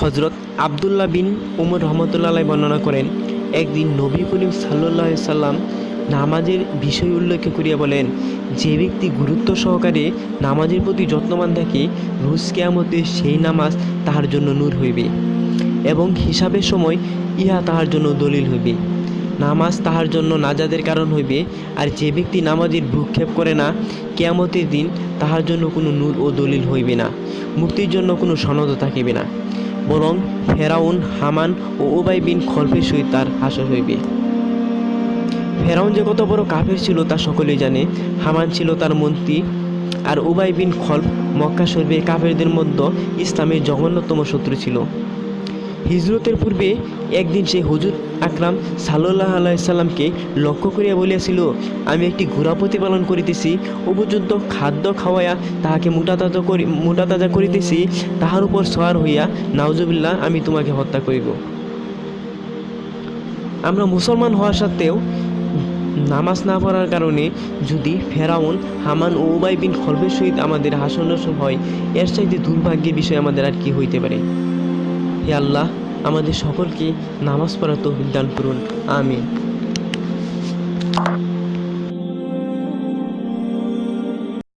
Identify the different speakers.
Speaker 1: হজরত আবদুল্লাহ বিন উমর রহমতুল্লাহ বর্ণনা করেন, একদিন নবী করিম সাল্লাহ সাল্লাম নামাজের বিষয় উল্লেখ করিয়া বলেন, যে ব্যক্তি গুরুত্ব সহকারে নামাজের প্রতি যত্নবান থাকে, রোজ কেয়ামতে সেই নামাজ তাহার জন্য নূর হইবে এবং হিসাবের সময় ইহা তাহার জন্য দলিল হইবে। নামাজ তাহার জন্য নাজাদের কারণ হইবে, আর যে ব্যক্তি নামাজের ভ্রুক্ষেপ করে না, কেয়ামতের দিন তাহার জন্য কোনো নূর ও দলিল হইবে না, মুক্তির জন্য কোনো সনদ থাকিবে না। বরং ফেরাউন, হামান ও উবাই বিন খলফের সহিত তার হাসর হইবে। ফেরাউন যে কত বড় কাফের ছিল তা সকলেই জানে। হামান ছিল তার মন্ত্রী আর উবাই বিন খলফ মক্কা শরীফে কাফেরদের মধ্যে ইসলামের জঘন্যতম শত্রু ছিল। হিজরতের পূর্বে একদিন সে হুজুর আকরাম সাল্লাহ আলাইসাল্লামকে লক্ষ্য করিয়া বলিয়াছিল, আমি একটি ঘোড়া প্রতিপালন করিতেছি উপযুক্ত খাদ্য খাওয়াইয়া তাহাকে মোটা তাজা করি, মোটা তাজা করিতেছি, তাহার উপর সোয়ার হইয়া নাউজুবিল্লাহ আমি তোমাকে হত্যা করিব। আমরা মুসলমান হওয়া সত্ত্বেও নামাজ না পড়ার কারণে যদি ফেরাউন, হামান ও উবাই বিন খলফের সহিত আমাদের হাসন হয়, এর চাইতে দুর্ভাগ্যের বিষয় আমাদের আর কি হইতে পারে? হে আল্লাহ আমাদের সকলকে নামাজ পড়া তৌফিক দান করুন আমিন।